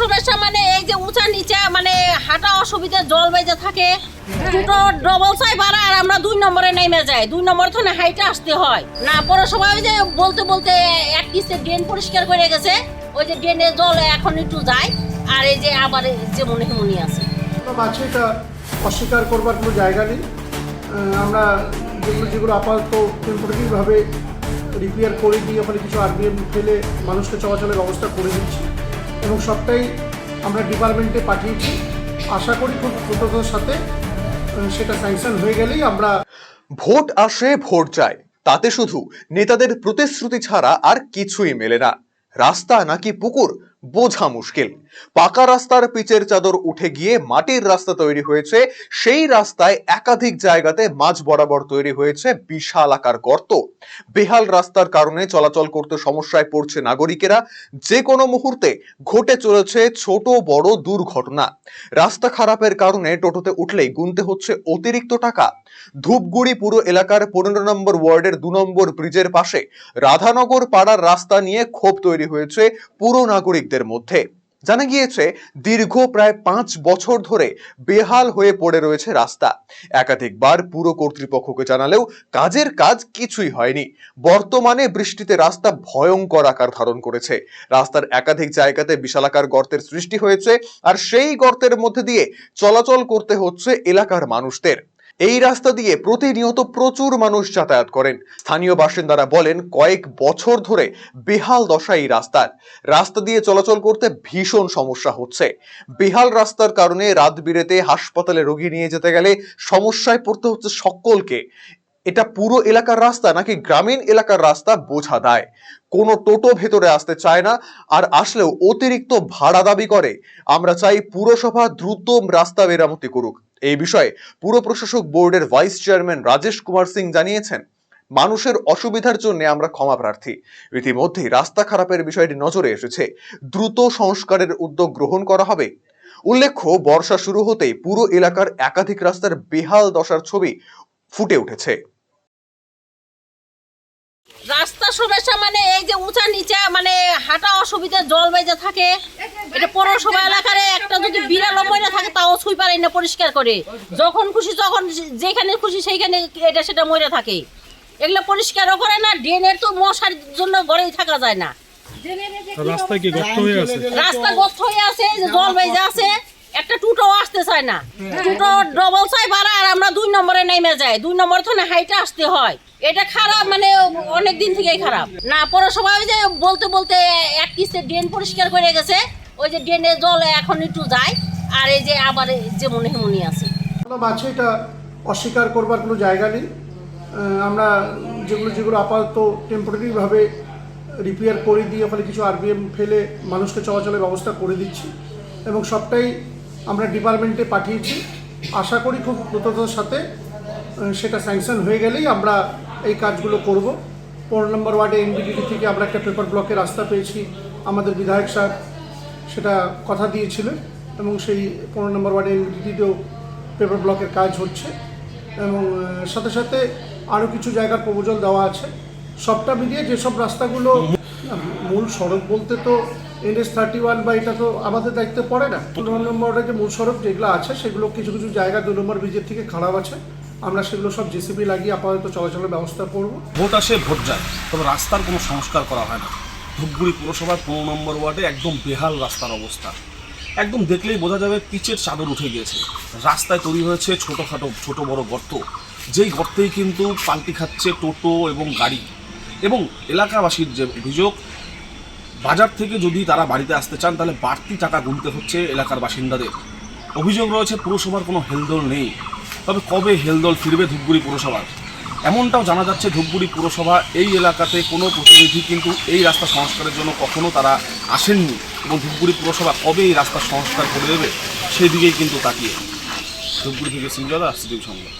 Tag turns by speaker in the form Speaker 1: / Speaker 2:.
Speaker 1: সমস্যা মানে এই যে উঁচা নিচা মানে হাঁটা অসুবিধা, জল বেজে থাকে। দুটো ডবল সাই ভাড়া আর আমরা দুই নম্বরে নেমে যাই। দুই নম্বর থেকে হাইটে আসতে হয়। না, পৌরসভা ওই যে বলতে বলতে এক কিস্তে ড্রেন পরিষ্কার করে গেছে। ওই যে ড্রেনে জল এখন একটু যায়। আর এই যে আবার যে মনে মনে আছে।
Speaker 2: অস্বীকার করবার কোনো জায়গা নেই। আমরা যেগুলো যেগুলো আপাতত টেম্পোরারিভাবে রিপেয়ার করে দিয়ে ওখানে কিছু আরবিএম ফেলে মানুষকে চলাচলের ব্যবস্থা করে দিচ্ছি। এবং সবটাই আমরা ডিপার্টমেন্টে পাঠিয়েছি। আশা করি খুব দ্রুততার সাথে সেটা স্যাংশন হয়ে গেলেই আমরা
Speaker 3: ভোট আসে, ভোট যায়। তাতে শুধু নেতাদের প্রতিশ্রুতি ছাড়া আর কিছুই মেলে না। রাস্তা নাকি পুকুর? বোঝা মুশকিল। পাকা রাস্তার পিচের চাদর উঠে গিয়ে মাটির রাস্তা তৈরি হয়েছে, সেই রাস্তায় একাধিক জায়গাতে মাঝ বরাবর তৈরি হয়েছে বিশাল আকার গর্ত। বেহাল রাস্তার কারণে চলাচল করতে সমস্যায় পড়ছে নাগরিকেরা। যে কোনো মুহূর্তে ঘটে চলেছে ছোট, বড় দুর্ঘটনা। রাস্তা খারাপের কারণে টোটোতে উঠলেই গুনতে হচ্ছে অতিরিক্ত টাকা। ধূপগুড়ি পুরো এলাকার পনেরো নম্বর ওয়ার্ডের দু নম্বর ব্রিজের পাশে রাধানগর পাড়ার রাস্তা নিয়ে ক্ষোভ তৈরি হয়েছে পুরো নাগরিকদের মধ্যে। জানা গিয়েছে, দীর্ঘ প্রায় পাঁচ বছর ধরে বেহাল হয়ে পড়ে রয়েছে রাস্তা। একাধিকবার পুরো কর্তৃপক্ষকে জানালেও কাজের কাজ কিছুই হয়নি। বর্তমানে বৃষ্টিতে রাস্তা ভয়ঙ্কর আকার ধারণ করেছে। রাস্তার একাধিক জায়গাতে বিশালাকার গর্তের সৃষ্টি হয়েছে, আর সেই গর্তের মধ্যে দিয়ে চলাচল করতে হচ্ছে এলাকার মানুষদের। এই রাস্তা দিয়ে প্রতিনিয়ত প্রচুর মানুষ যাতায়াত করেন। স্থানীয় বাসিন্দারা বলেন, কয়েক বছর ধরে বেহাল দশা এই রাস্তার। রাস্তা দিয়ে চলাচল করতে ভীষণ সমস্যা হচ্ছে। বেহাল রাস্তার কারণে রাত বিরেতে হাসপাতালে রোগী নিয়ে যেতে গেলে সমস্যায় পড়তে হচ্ছে সকলকে। এটা পুরো এলাকার রাস্তা নাকি গ্রামীণ এলাকার রাস্তা বোঝা দেয়। কোনো টোটো ভেতরে আসতে চায় না আর আসলেও অতিরিক্ত ভাড়া দাবি করে। আমরা চাই পুরসভা দ্রুত রাস্তা মেরামতি করুক। এই বিষয়ে পুর প্রশাসক বোর্ডের ভাইস চেয়ারম্যান রাজেশ কুমার সিং জানিয়েছেন, মানুষের অসুবিধার জন্য আমরা ক্ষমা প্রার্থী। ইতিমধ্যেই রাস্তা খারাপের বিষয়টি নজরে এসেছে। দ্রুত সংস্কারের উদ্যোগ গ্রহণ করা হবে। উল্লেখ্য, বর্ষা শুরু হতেই পুরো এলাকার একাধিক রাস্তার বেহাল দশার ছবি ফুটে উঠেছে।
Speaker 1: রাস্তা সমস্যা মানে এই যে উঁচা নিচা মানে হাঁটা অসুবিধা, জল বেজে থাকে। এটা পৌরসভা এলাকার একটা যদি বিড়ালও মরে পারে না পরিষ্কার করে। যখন খুশি যখন যেখানে খুশি সেইখানে এটা সেটা মরে থাকে। এগুলো পরিষ্কারও করে না ড্রেনের তো মশার জন্য ঘরেই থাকা যায় না।
Speaker 4: রাস্তায় কি গর্ত হয়ে আছে?
Speaker 1: রাস্তা গর্ত হয়ে আছে জল বেজে আছে একটা টুটো আসতে চায় না। টুটো ডবল ভাড়া আর আমরা দুই নম্বরে নেমে যাই। দুই নম্বর থেকে হাইটে আসতে হয়। এটা খারাপ মানে অনেক দিন থেকেই খারাপ। না পৌরসভা ওই যে বলতে বলতে এক কিস্তে ড্রেন পরিষ্কার করে গেছে ওই যে ড্রেনে জল এখন একটু যায়, আর এই যে আবার যে মনে মনে আছে।
Speaker 2: আছে এটা অস্বীকার করবার কোনো জায়গা নেই। আমরা যেগুলো যেগুলো আপাতত টেম্পোরারিভাবে রিপেয়ার করে দিয়ে ওখানে কিছু আরবিএম ফেলে মানুষকে চলাচলের ব্যবস্থা করে দিচ্ছি এবং সবটাই আমরা ডিপার্টমেন্টে পাঠিয়েছি। আশা করি খুব দ্রুততার সাথে সেটা স্যাংশন হয়ে গেলেই আমরা এই কাজগুলো করব। পনেরো নম্বর ওয়ার্ডে এনবিডিডি থেকে আমরা একটা পেপার ব্লকের রাস্তা পেয়েছি। আমাদের বিধায়ক সাহেব সেটা কথা দিয়েছিলেন এবং সেই পনেরো নম্বর ওয়ার্ডে এনবিডিতেও পেপার ব্লকের কাজ হচ্ছে এবং সাথে সাথে আরও কিছু জায়গার প্রবোজল দেওয়া আছে। সবটা মিলিয়ে যেসব রাস্তাগুলো মূল সড়ক বলতে তো এনএস থার্টি ওয়ান বা এটা তো আমাদের দায়িত্বে পড়ে না। পনেরো নম্বর ওয়ার্ডে যে মূল সড়ক যেগুলো আছে, সেগুলো কিছু কিছু জায়গা দু নম্বর ব্রিজের থেকে খারাপ আছে। আমরা সেগুলো সব জেসিবি লাগিয়ে আপাতত চলাচলের ব্যবস্থা করব।
Speaker 4: ভোট আসে, ভোট যায়। তবে রাস্তার কোনো সংস্কার করা হয় না। ধূপগুড়ি পুরসভার পনেরো নম্বর ওয়ার্ডে একদম বেহাল রাস্তার অবস্থা। একদম দেখলেই বোঝা যাবে পিচের চাদর উঠে গিয়েছে। রাস্তায় তৈরি হয়েছে ছোটোখাটো, ছোট বড় গর্ত। যেই গর্তেই কিন্তু পাল্টি খাচ্ছে টোটো এবং গাড়ি। এবং এলাকাবাসীর যে অভিযোগ, বাজার থেকে যদি তারা বাড়িতে আসতে চান, তাহলে বাড়তি টাকা গুনতে হচ্ছে এলাকার বাসিন্দাদের। অভিযোগ রয়েছে পুরসভার কোনো হেলদোল নেই। তবে কবে হেলদোল ফিরবে ধূপগুড়ি পুরসভার? এমনটাও জানা যাচ্ছে ধূপগুড়ি পুরসভা এই এলাকাতে কোনো প্রতিনিধি কিন্তু এই রাস্তা সংস্কারের জন্য কখনো তারা আসেননি এবং ধূপগুড়ি পুরসভা কবে এই রাস্তা সংস্কার করে দেবে সেদিকেই কিন্তু তাকিয়ে। ধূপগুড়ি থেকে সিংহ সিটিভি সংবাদ।